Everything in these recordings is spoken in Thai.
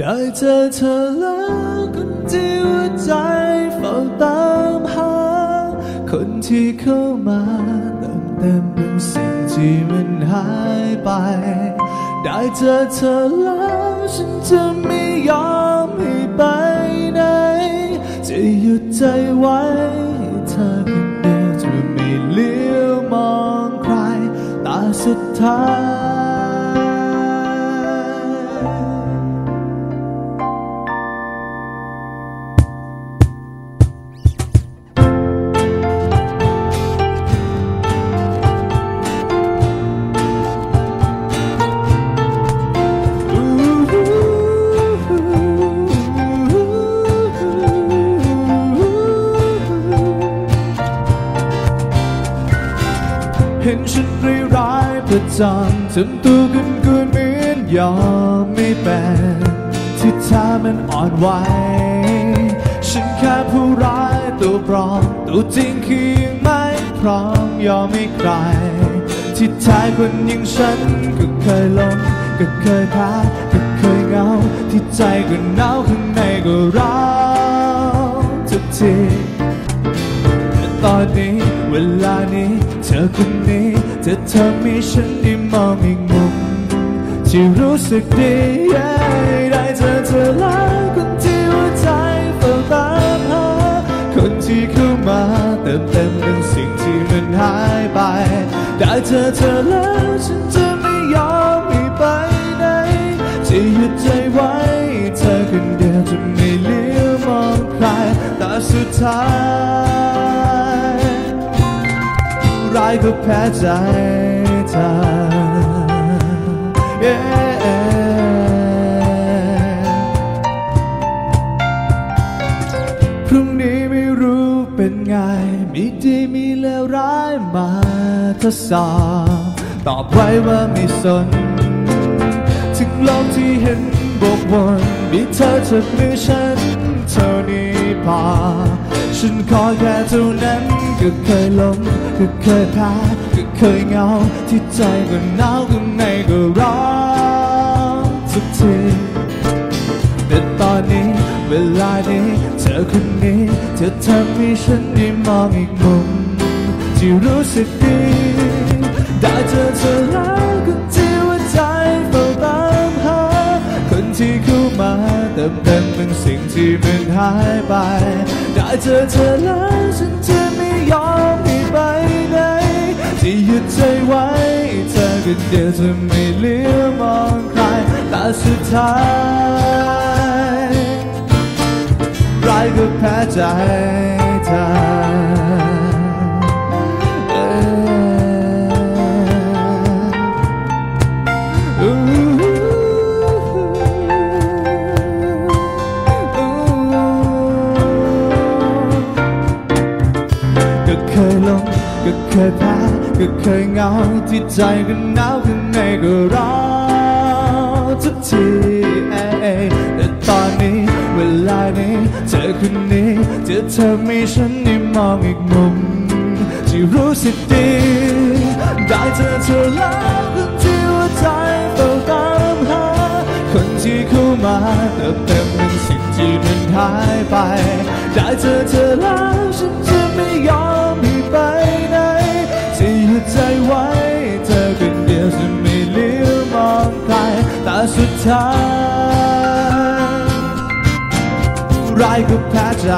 ได้เจอเธอแล้วคนที่หัวใจเฝ้าตามหา คนที่เข้ามาเติมเต็มเป็นสิ่งที่มันหายไป ได้เจอเธอแล้วฉันจะไม่ยอมให้ไปไหน จะหยุดใจไว้ให้เธอคนเดียวจะไม่เลี้ยวมองใครตาสุดท้าย ร้ายๆประจำทำตัวกันกุนเหมือนยอมไม่เป็นที่แท้มันอ่อนไหวฉันแค่ผู้ร้ายตัวปลอมตัวจริงคือยังไม่พร้อมยอมให้ใคร ที่ท้คนอย่างฉันก็เคยลงก็เคยแพ้ก็เคยเหงา ที่ใจก็หนาวข้างในก็ร้าวทุกทีแต่ตอนนี้เวลานี้เธอคนนี้ เธอทำให้ฉันได้มองอีกมุมที่รู้สึกดีได้เจอเธอแล้วคนที่หัวใจเฝ้าตามหาคนที่เข้ามาเติมเต็มเป็นสิ่งที่มันหายไป ได้เจอเธอแล้วฉันจะไม่ยอมให้ไปไหนจะหยุดใจไว้เธอคนเดียวจะไม่เลี้ยวมองใครแต่สุดท้ายายก็แพ้ใจเธอ Yeah พรุ่งนี้ไม่รู้เป็นไง มีดีมีเลวร้ายมาทดสอบตอบไว้ว่าไม่สน ถึงโลกที่เห็นบกวนมีเธอจับมือฉัน เท่านี้พอฉันขอแค่เท่านั้นก็เคยหลงก็เคยแพ้ก็เคยเหงาที่ใจก็หนาวข้างในก็ร้อนทุกทีแต่ตอนนี้เวลานี้เธอคนนี้เธอทำให้ฉันได้มองอีกมุมที่รู้สึกดีได้เจอเธอแล้วคนที่หัวใจเฝ้าตามหาคนที่เข้ามาเติมเต็มเป็นสิ่ง ที่มันหายไป ได้เจอเธอแล้วฉันจะไม่ยอมให้ไปไหนที่หยุดใจไว้ เธอคนเดียวจะไม่เลี้ยวมองใครแต่สุดท้ายร้ายก็แพ้ใจ เคยแพ้ก็เคยเหงาที่ใจก็หนาวข้างในก็ร้อนทุกทีแต่ตอนนี้เวลานี้เธอคนนี้เจะทำให้ฉันได้มองอีกมุมที่รู้สึกดีได้เจอเธอแล้วคนที่หัวใจเฝ้าตามหาคนที่เข้ามาเติมเต็มเป็นสิ่งที่มันหายไป ได้เจอเธอแล้วฉัน ท้ายร้ายก็แพ้ใจ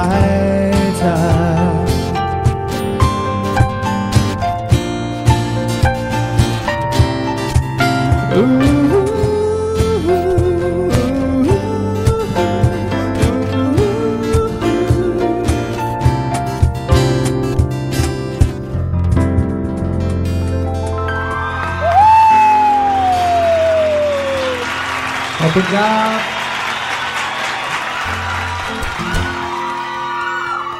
คุณครับ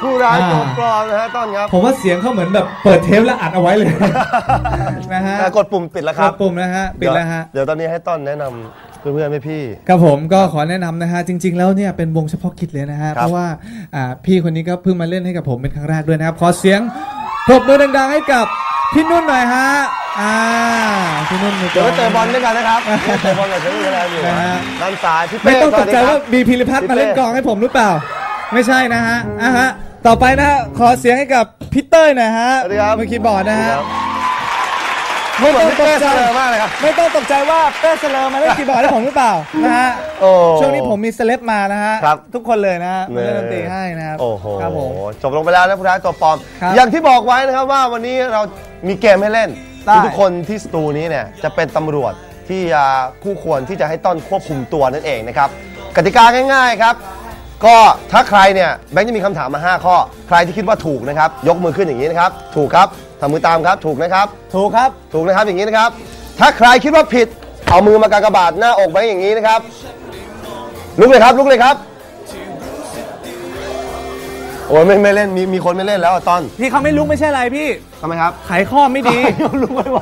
ผู้ร้ายอ่าตัวปลอมนะฮะต้นครับ ผมว่าเสียงเขาเหมือนแบบเปิดเทปแล้วอัดเอาไว้เลย นะฮะอะกดปุ่มปิดแล้วคกรับดปุ่มนะฮะปิดแล้วฮะ เดี๋ยวตอนนี้ให้ต้นแนะนำเพื่อนๆให้พี่ ครับผมก็ขอแนะนำนะฮะจริง ๆ แล้วเนี่ยเป็นวงเฉพาะกิจเลยนะฮะ ครับ เพราะว่าอ่าพี่คนนี้ก็เพิ่งมาเล่นให้กับผมเป็นครั้งแรกด้วยนะครับ ขอเสียงปรบมือดังๆให้กับพี่นุ่นหน่อยฮะ อ่าพี่นุ่นมือกลเดี๋ยวองไปเตะบอลด้วยกันนะครับเตะบอลกับเชอรี่แล้วอยู่นะฮะ ด้านซ้ายพี่ไม่เป้ต้องสตวัสกดีใจครัว่าบบีพิรพัฒน์มาเล่นกลองให้ผมหรือเปล่า ไม่ใช่นะฮะอะฮะ ต่อไปนะฮะขอเสียงให้กับพี่เต้ยหน่อยฮะสวัสดีครับมือคีย์บอร์ดนะฮะครับไม่เหมืต้ออนงพี่ตเป้กเสใจนอมากเลยครับ ไม่ต้องตกใจว่าเป้เสลอมาเล่นคีย์บอร์ดให้ผมหรือเปล่านะฮะโอ้ ช่วงนี้ผมมีเซเลบมานะฮะครับ ทุกคนเลยนะฮะมาเล่นดนตรีให้นะครับโอ้โหครับผม จบลงไปแล้วนะผู้ท้ายตัวปลอม ครับอย่างที่บอกไว้นะครับว่าวันนี้เรามีเกมให้เล่น ได้ ทุกๆคนที่สตูนี้เนี่ยจะเป็นตำรวจที่จะคู่ควรที่จะให้ต้อนควบคุมตัวนั่นเองนะครับกติกาง่าย ๆครับ ก็ถ้าใครเนี่ยแบงค์จะมีคำถามมา 5 ข้อ ใครที่คิดว่าถูกนะครับ ยกมือขึ้นอย่างนี้นะครับ ถูกครับทำมือตามครับ ถูกนะครับ ถูกครับ ถูกนะครับอย่างนี้นะครับ ถ้าใครคิดว่าผิด เอามือมากากบาทหน้าอกไว้อย่างนี้นะครับ ลุกเลยครับลุกเลยครับ โอ้ยไม่ไม่เล่นมีมีคนไม่เล่นแล้วอะตอนพี่เขาไม่ลุกไม่ใช่อะไรพี่ทำไมครับไขข้อไม่ดีลุกไม่ไหว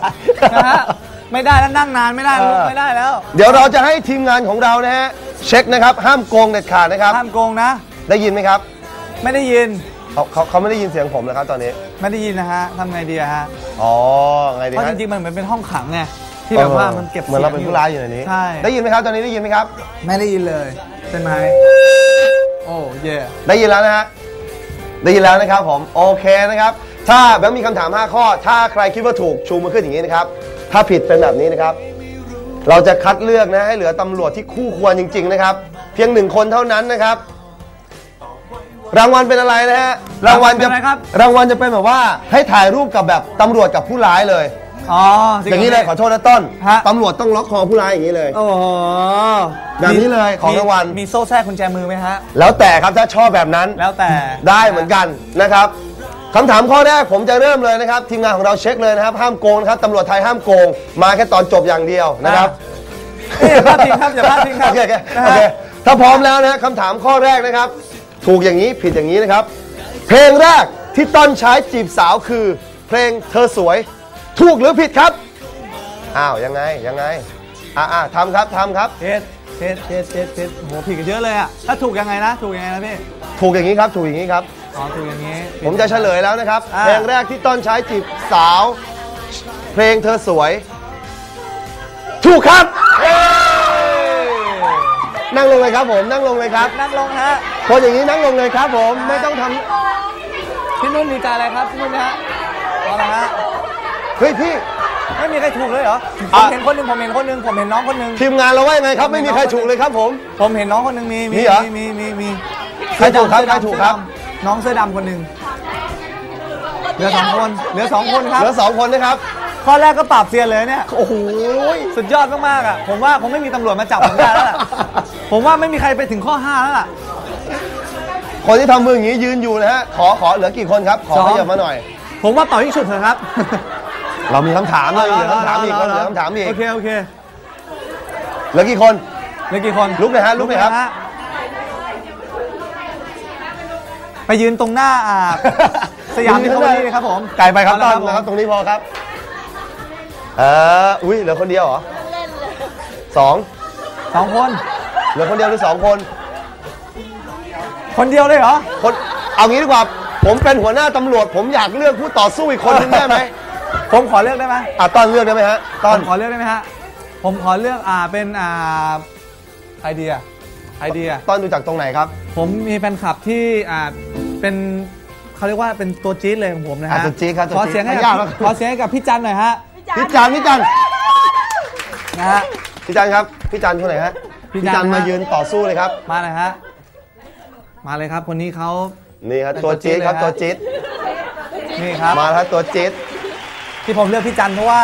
นะฮะไม่ได้แล้วนั่งนานไม่ได้ลุกไม่ได้แล้วเดี๋ยวเราจะให้ทีมงานของเรานะฮะเช็คนะครับห้ามโกงเด็ดขาดนะครับ ห้ามโกงนะ ได้ยินไหมครับไม่ได้ยินเขาเขาเขาไม่ได้ยินเสียงผมนะครับตอนนี้ไม่ได้ยินนะฮะทำไงดีอะฮะอ๋อไงดีเพราะฮะจริงๆมันเหมือนเป็นห้องขังไงที่แบบว่ามันเก็บเหมือนเราเป็นสียงผู้ร้ายอยู่ในนี้ใช่ได้ยินไหมครับตอนนี้ได้ยินไหมครับ ไม่ได้ยินเลยใช่ไหมโอ้เย่ได้ยินแล้วนะฮะ ได้ยินแล้วนะครับผมโอเคนะครับ ถ้าแบงค์มีคำถาม 5 ข้อ ถ้าใครคิดว่าถูกชูมือขึ้นอย่างนี้นะครับ ถ้าผิดเป็นแบบนี้นะครับ เราจะคัดเลือกนะให้เหลือตำรวจที่คู่ควรจริง ๆ นะครับ เพียงหนึ่งคนเท่านั้นนะครับ รางวัลเป็นอะไรนะฮะรางวัลจะเป็นอะไรครับรางวัลจะเป็นแบบว่าให้ถ่ายรูปกับแบบตำรวจกับผู้ร้ายเลย อ๋ออย่างนี้เลยขอโทษนะต้นฮะ ตำรวจต้องล็อกคอผู้ร้ายอย่างนี้เลย โอ้โหแบบนี้เลยของรางวัล มีโซ่แทรกกุญแจมือไหมฮะ แล้วแต่ครับถ้าชอบแบบนั้น แล้วแต่ได้เหมือนกันนะครับคำถามข้อแรกผมจะเริ่มเลยนะครับ ทีมงานของเราเช็คเลยนะครับ ห้ามโกงนะครับตำรวจไทยห้ามโกง มาแค่ตอนจบอย่างเดียวนะครับนี่อย่าพลาดพิงครับอย่าพลาดพิงครับโอเคโอเคนะโอฮะเคถ้าพร้อมแล้วนะคำถามข้อแรกนะครับ ถูกอย่างนี้ผิดอย่างนี้นะครับ เพลงแรกที่ต้นใช้จีบสาวคือ เพลงเธอสวย ถูกหรือผิดครับ อ้าวยังไงยังไง อ่าอ่าทำครับทำครับ เท็ดเท็ดเท็ดเท็ดเท็ดโหผิดกันเยอะเลยอะถ้าถูกยังไงนะ ถูกยังไงนะพี่ ถูกอย่างนี้ครับ ถูกอย่างนี้ครับ อ๋อ ถูกอย่างนี้ ผมจะเฉลยแล้วนะครับ อ่า เพลงแรกที่ต้นใช้จีบสาว เพลงเธอสวย ถูกครับเย้นั่งลงเลยครับผม นั่งลงเลยครับนั่งลงฮะ คนอย่างนี้นั่งลงเลยครับผม ไม่ต้องทพี่นุ่นดีใจอะไรครับพี่นุ่นนะฮะเอาละฮะำ เฮ้ยพี่ไม่มีใครถูกเลยเหรอผอะมเห็นคนหนึ่งผมเห็นคนหนึ่งผมเห็นน้องคนหนึ่งทีมงานเราว่ายังไงครับ ไม่มีใครถูกเลยครับผม ผมเห็นน้องคนหนึ่งมีมีเหรอมีมีมีใครถูกครับเสื้อดำใครถูกครับ น้องเสื้อดำคนหนึ่งเหลือสองคนเหลือสองคนครับเหลือสองคนนะครับข้อแรกก็ปราบเซียนเลยเนี่ยโอ้โหสุดยอดมากๆอะผมว่าคงไม่มีตำรวจมาจับผมได้แล้วล่ะผมว่าไม่มีใครไปถึงข้อ5แล้วล่ะคนที่ทำมืออย่างนี้ยืนอยู่นะฮะขอขอเหลือกี่คนครับ ขอสองขยับมาหน่อย ผมว่าเป่ายิ่งฉุดเถอะครับ เรามีคำถามเลยเหลือคำถามอีกคนเหลือคำถามอีกโอเคโอเคเหลือกี่คนเหลือกี่คนลุกหน่อยฮะลุกหน่อยครับฮะไปยืนตรงหน้าอ่าสยามมิตรวารีเลยครับผมไกลไปครับเอาต้ละนผมนะครับตรงนี้พอครับเอออุ้ยเหลือคนเดียวเหรอสองสองคนเหลือคนเดียวหรือสองคน คนเดียวเลยเหรอคนเอางี้ดีกว่าผมเป็นหัวหน้าตำรวจ ผมอยากเลือกผู้ต่อสู้อีกคนนึงได้ไหม ผมขอเลือกได้ไหมอะต้อนเลือกได้ไหมฮะผต้อนมขอเลือกได้ไหมฮะผมขอเลือกอ่าเป็นอ่าไอเดียไอเดียต้อนดูจากตรงไหนครับ ผมมีแฟนคลับที่อ่าเป็นเขาเรียกว่าเป็นตัวจี๊ดเลยของผมนะอะฮะตัวจี๊ดครับตัวขอจี๊ดเสียงให้ไม่กับยากหรอกขอเสียงให้กับพี่จันหน่อยฮะพี่จันพี่จันนะฮะพี่จันครับพี่จันคนไหนฮะพี่พี่จันจันมาฮะยืนต่อสู้เลยครับ มาหน่อยฮะมาเลยครับคนนี้เขานี่ครับเป็นตัวจี๊ดครับตัตัววจี๊จี๊ดดนี่ครับมาแล้วครับตัวจี๊ด ที่ผมเลือกพี่จันเพราะว่า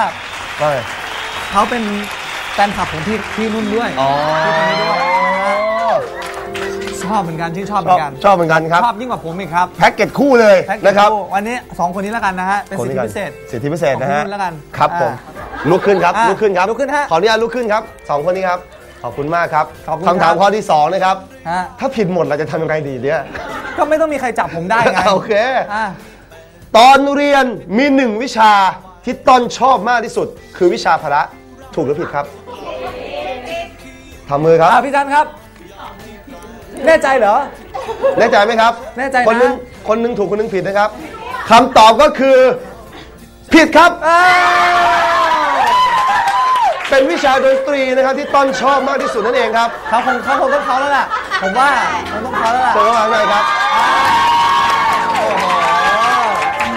ว่าไงเขาเป็นแฟนคลับของพี่พี่นุ่นด้วยอ๋อพี่คนนี้ด้วยชอบเหมือนกันชื่นชอบเหชมือบอนกันชอบเหมือนกันครับ ชอบยิ่งกว่าผมอีกครับแพ็กเกจคู่เลยแพ็กเกจนะครับคู่วันนี้สองคนนี้แล้วกันนะฮะเป็นสิทธิพิเศษสิทธิพิเศษนะฮะของคุณแล้วกันครับผมอ่ลุกขึ้นครับอะลุกขึ้นครับลุกขึ้นฮะขออนุญาตลุกขึ้นครับสองคนนี้ครับขอบคุณมากครับขอบคุณคำถามครับข้อที่สองนะครับฮะถ้าผิดหมดเราจะทำยังไงดีเนี่ย ก็ไม่ต้องมีใครจับผมได้ไง โอเคอะตอนเรียนมีหนึ่งวิชา ที่ต้นชอบมากที่สุด คือวิชาพละถูกหรือผิดครับทำมือครับอะพี่จันครับ แน่ใจเหรอ แน่ใจไหมครับแน่ใจนะ คนหนึงคนหนึงถูกคนหนึงผิดนะครับคำตอบก็คือ ผิดครับอ่าเป็นวิชาดนตรีนะครับที่ต้นชอบมากที่สุดนั่นเองครับเขาคงเขาคงต้องเขาแล้วล่ะ ผมว่าคงต้องเขาแล้วล่ะเชิญเข้ามาข้างในครับ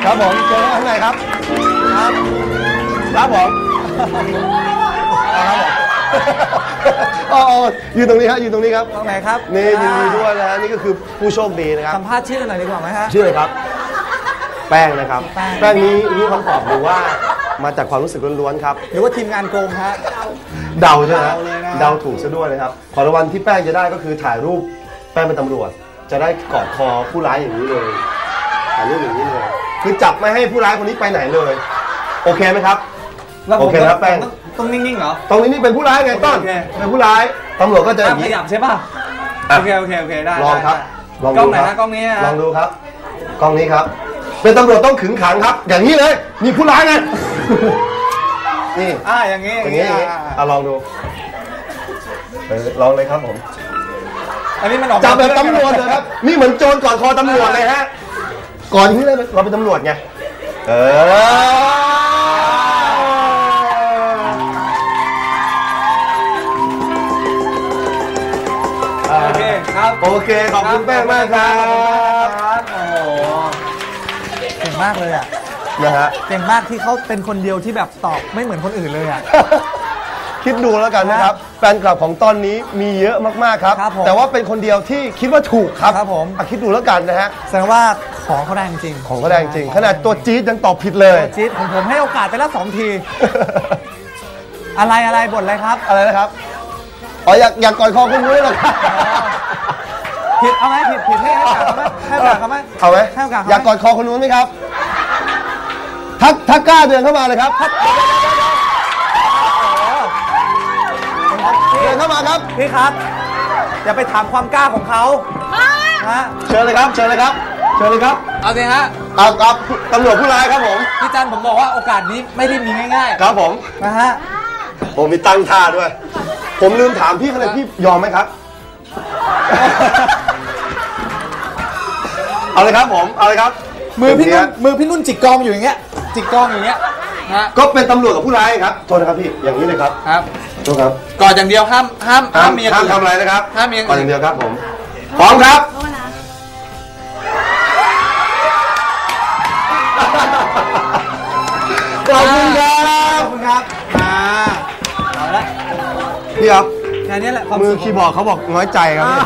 ครับผมเชิญเข้ามาข้างในครับ ครับครับผมเอาครับผมอ๋ออ๋อยืนตรงนี้ครับยืนตรงนี้ครับตรงไหนครับนี่ยินดีด้วยนะฮะนี่ก็คือผู้โชคดีนะครับสัมภาษณ์ชื่อหน่อยดีกว่าไหมฮะชื่ออะไรครับ แป้งนะครับ แป้งแป้งนี้รู้คำตอบหรือว่ามาจากความรู้สึกล้วนๆครับหรือว่าทีมงานโกงฮะเดาใช่ไหมฮะเดาเลยนะเดาถูกซะด้วยนะครับของรางวัลที่แป้งจะได้ก็คือถ่ายรูปแป้งเป็นตำรวจ จะได้กอดคอผู้ร้ายอย่างนี้เลยถ่ายรูปอย่างนี้เลยคือจับไม่ให้ผู้ร้ายคนนี้ไปไหนเลย โอเคไหมครับ แล้วผมโอเคครับแป้ง ต้องต้องนิ่งๆเหรอ ตรงนี้นี่เป็นผู้ร้ายไงต้น โอเค เป็นผู้ร้ายตำรวจก็จะอห้ามย่างขนี้ ยับใช่ป่ะ อะ โอเคโอเคโอเคได้ลองครับได้ลองกล้ดูองไหนคฮะรับกล้องนี้ฮะลองดูครับ กล้องนี้ครับ เป็นตำรวจต้องขึงขังครับ อย่างนี้เลย มีผู้ร้ายไง นี่ อ่าอย่างงี้อย่างนี้อย่างนี้อ่าเอาลองดูเออลองเลยครับผม อันนี้มันออกจับแบบตำรวจเลยครับ นี่เหมือนโจรก่อนคอตำรวจเลยฮะ ก่อนที่เราเราเป็นตำรวจไง เออ โอเค ขอบคุณแป้งมากครับโอ้โหเก่งมากเลยอะนะฮะ เก่งมากที่เขาเป็นคนเดียวที่แบบตอบไม่เหมือนคนอื่นเลยอะ คิดดูแล้วกันนะครับ แฟนคลับของตอนนี้มีเยอะมากๆครับ ครับผมแต่ว่าเป็นคนเดียวที่คิดว่าถูกครับครับผม อะคิดดูแล้วกันนะฮะ แสดงว่าของเขาได้จริงของก็ได้จริง ขนาดตัวจี๊ดยังตอบผิดเลย ตัวจี๊ดของผมให้โอกาสไปแล้วสองที อะไรอะไรบทอะไรครับ อะไรนะครับ อ๋ออยากอยากกอดคอคุณนุ้ยเหรอครับ ผิดเอาไหมผิดผิดให้ให้โอกาสเขาไหมให้โอกาสเขาไหม เอาไหมให้โอกาสเขาไหม อยากกอดคอคุณนุ้ยไหมครับ ถ้าถ้ากล้าเดินเข้ามาเลยครับ เดินเข้ามาครับ พี่ครับ อย่าไปถามความกล้าของเขาฮะเชิญเลยครับ เชิญเลยครับ เชิญเลยครับเอาสิฮะเอาครับตำรวจผู้ร้ายครับผม พี่จันผมบอกว่าโอกาสนี้ไม่ได้มีง่ายครับผม ๆนะฮะผมมีตั้งท่าด้วย ผมลืมถามพี่เขาเลยพี่ยอมไหมครับ เอาเลยครับผม เอาเลยครับมือพี่ย่างนุ่เงี้นมือพี่นุ่นจิกกองอยู่อย่างเงี้ย จิกกองอย่างเงี้ยฮะก็เป็นตำรวจกับผู้ร้ายครับ โทษนะครับพี่ อย่างนี้เลยครับ ครับโทษครับก่อนอย่างเดียวห้ามห้ามห้าห้ามมมีอย่างห้ามอื่นทำอะไรนะครับห้ามมีอย่างก่อนออื่ย่านงเดียวครับผมพร้อมครับขอบคุณครัขบอบคุณครับอ่าเอาละพี่ครับแค่นี้แหละความมือสุขคีย์บอร์ดเขาบอกน้อยใจครับพี่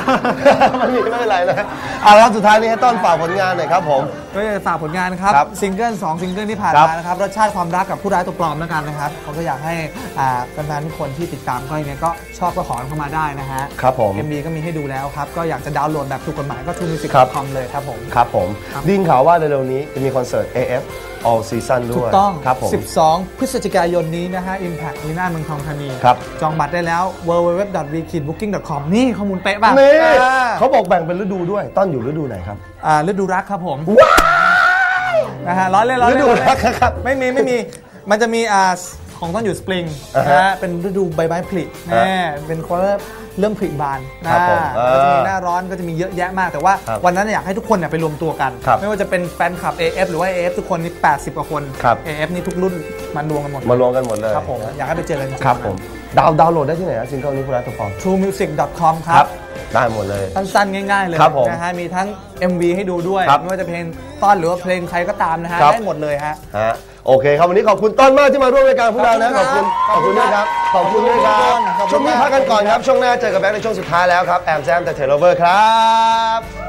อ่าไม่มีไม่เป็นไรนะเอาละครับสุดท้ายนี้ให้ต้นฝากผลงานหน่อยครับผม ก็อยากจะฝากผลงานนะครับครับซิงเกิล2ซิงเกิลที่ผ่านครับมานะครับรสชาติความรักกับผู้ร้ายตัวปลอมแล้วกันนะครับผมก็อยากให้อ่าแฟนๆทุกคนที่ติดตามก็ยังไงก็ชอบก็ขอเข้ามาได้นะฮะ ครับผม MV ก็มีให้ดูแล้วครับ ก็อยากจะดาวน์โหลดแบบถูกกฎหมายก็ t ูมิวสิกครับ คอมเลยครับผม ครับผมครับ ไดยินข่าวว่าเร็วๆนี้จะมีคอนเสิร์ต AF All Season ด้ถูวยกต้อง ครับผม 12 พฤศจิกายนนี้นะฮะ Impact ลีน่าเมืองทองธานีครับ จองบัตรได้แล้ว www.wekidbooking.com นี่ข้อมูลเป๊ะป่ะนี่ อ่าเขาบอกแบ่งเป็นฤดูด้วย ต้นอยู่ฤดูไหนครับ อ่าฤดูรักครับผม นะฮะร้อยเล่นร้อยฤเล่นดูร้อยเล่นรักครับไม่มีไม่มีมันจะมีอ่าของต้นอยู่สปริงอ่าฮะนะฮะเป็นฤดูใบไม้ผลิแน่เป็นคนเริ่มผลิบานนะครับผมอ่าก็จะมีอ่าหน้าร้อนก็จะมีเยอะแยะมากแต่ว่าครับวันนั้นอยากให้ทุกคนเนี่ยไปรวมตัวกันครับไม่ว่าจะเป็นแฟนคลับ AF หรือว่า AF ทุกคนนี่ 80 กว่าคนครับ AF นี่ทุกรุ่นมารวมกันหมดมารวมกันหมดเลยครับผมอยากให้ไปเจอกันจริงๆครับผมดาวน์ดาวน์โหลดได้ที่ไหนนะซิงเกิลนี้คุณรัตพร truemusic.com คครัรับบ ได้หมดเลย สั้นๆ ง่ายๆ เลยครับผมนะฮะมีทั้ง MV ให้ดูด้วยครับไม่ว่าจะเพลงต้อนหรือว่าเพลงใครก็ตามนะฮะครับ ได้หมดเลยฮะ ฮะโอเคครับวันนี้ขอบคุณต้นมากที่มาร่วมรายการพวกเรานะขขออบบคุคุณณขอบคุณด้วยครับขอบคุณด้วยครับขอบคุณช่วงนี้มากพักกันก่อนครับช่วงหน้าเจอกับแบงค์ในช่วงสุดท้ายแล้วครับแอมแซมแต่เทเลเวอร์ครับ